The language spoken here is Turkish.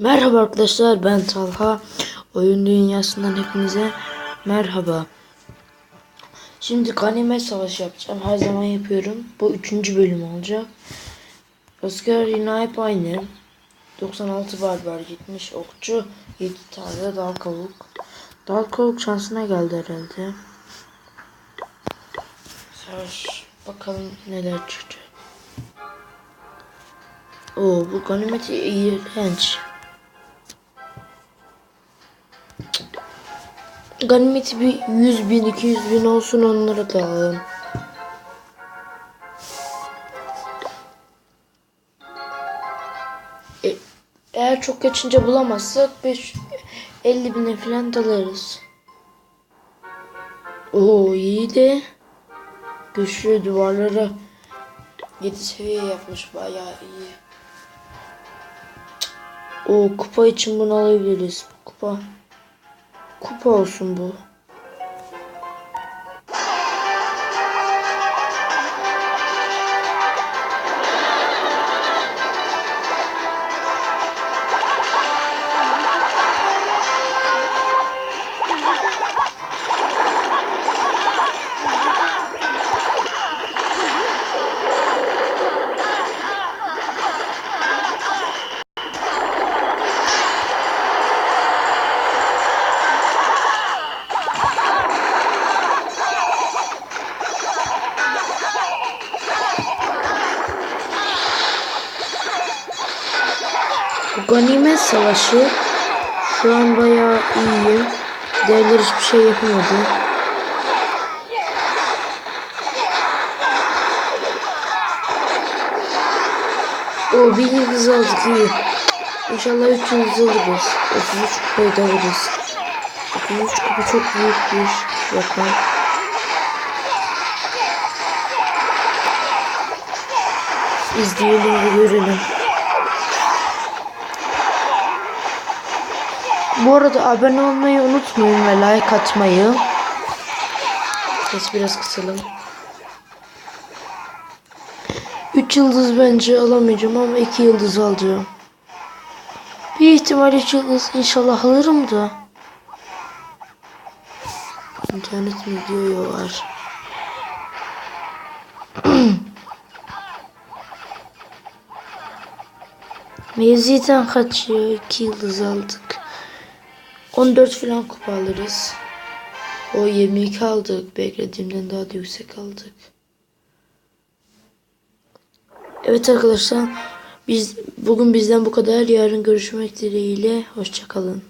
Merhaba arkadaşlar ben Talha. Oyun dünyasından hepinize merhaba. Şimdi ganimet savaşı yapacağım. Her zaman yapıyorum. Bu üçüncü bölüm olacak. Asker yine aynı. 96 barbar, 70 okçu, 7 tane dal kavuk. Dal kavuk şansına geldi herhalde. Savaş bakalım neler çıkacak. Oo bu ganimeti iğrenç. Ganimeti bir 100 bin 200 bin olsun onlara da alalım. E, eğer çok geçince bulamazsak 5 50 bine falan dalarız. Oo iyi de güçlü duvarları 7 seviye yapmış bayağı iyi. O kupa için bunu alabiliriz. Kupa. Kupa olsun bu. Ganimet savaşı şu an bayağı iyi. Devler hiçbir şey yapamadı. O bir yıldız aldık iyi. İnşallah 3 yıldız alırız. 33 kupayı da alırız. 33 kupa çok büyük bir rakam. İzleyelim ve görelim. Bu arada abone olmayı unutmayın ve like atmayı. Ses biraz kısalım. 3 yıldız bence alamayacağım ama 2 yıldız alacağım. Bir ihtimal 3 yıldız inşallah alırım da. İnternet mi diyor var. Mevziden kaçıyor. 2 yıldız aldık. 14 falan kupa alırız. O 22 aldık. Beklediğimden daha da yüksek aldık. Evet arkadaşlar. Biz bugün bizden bu kadar. Yarın görüşmek dileğiyle. Hoşçakalın.